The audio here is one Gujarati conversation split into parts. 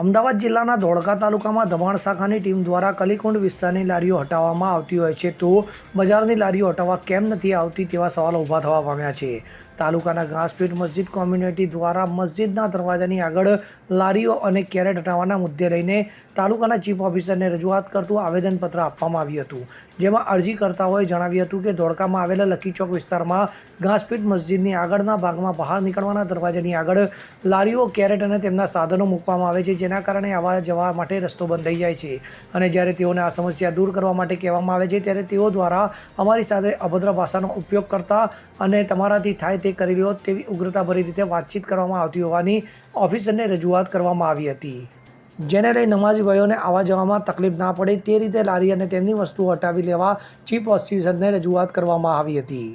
અમદાવાદ જિલ્લાના ધોળકા તાલુકામાં દબાણ શાખાની ટીમ દ્વારા કલીકુંડ વિસ્તારની લારીઓ હટાવવામાં આવતી હોય છે, તો બજારની લારીઓ હટાવવા કેમ નથી આવતી તેવા સવાલો ઊભા થવા પામ્યા છે. તાલુકાના ઘાસપીટ મસ્જિદ કોમ્યુનિટી દ્વારા મસ્જિદના દરવાજાની આગળ લારીઓ અને કેરેટ હટાવવાના મુદ્દે લઈને તાલુકાના ચીફ ઓફિસરને રજૂઆત કરતું આવેદનપત્ર આપવામાં આવ્યું હતું. જેમાં અરજીકર્તાઓએ જણાવ્યું હતું કે, ધોળકામાં આવેલા લખીચોક વિસ્તારમાં ઘાસપીટ મસ્જિદની આગળના ભાગમાં બહાર નીકળવાના દરવાજાની આગળ લારીઓ, કેરેટ અને તેમના સાધનો મૂકવામાં આવે છે જેના કારણે આવવા જવા માટે રસ્તો બંધ થઈ જાય છે. અને જ્યારે તેઓને આ સમસ્યા દૂર કરવા માટે કહેવામાં આવે છે, ત્યારે તેઓ દ્વારા અમારી સાથે અભદ્ર ભાષાનો ઉપયોગ કરતા અને તમારાથી થાય તે કરી લો તેવી ઉગ્રતાભરી રીતે વાતચીત કરવામાં આવતી હોવાની ઓફિસરને રજૂઆત કરવામાં આવી હતી. જેને લઈ નમાજી ભાઈઓને આવવા જવામાં તકલીફ ના પડે તે રીતે લારી અને તેમની વસ્તુઓ હટાવી લેવા ચીફ ઓફિસરને રજૂઆત કરવામાં આવી હતી.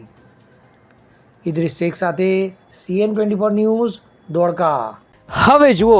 ઇદ્રિસ શેખ સાથે સીએન ટ્વેન્ટી ફોર ન્યૂઝ, દોડકા. હવે જુઓ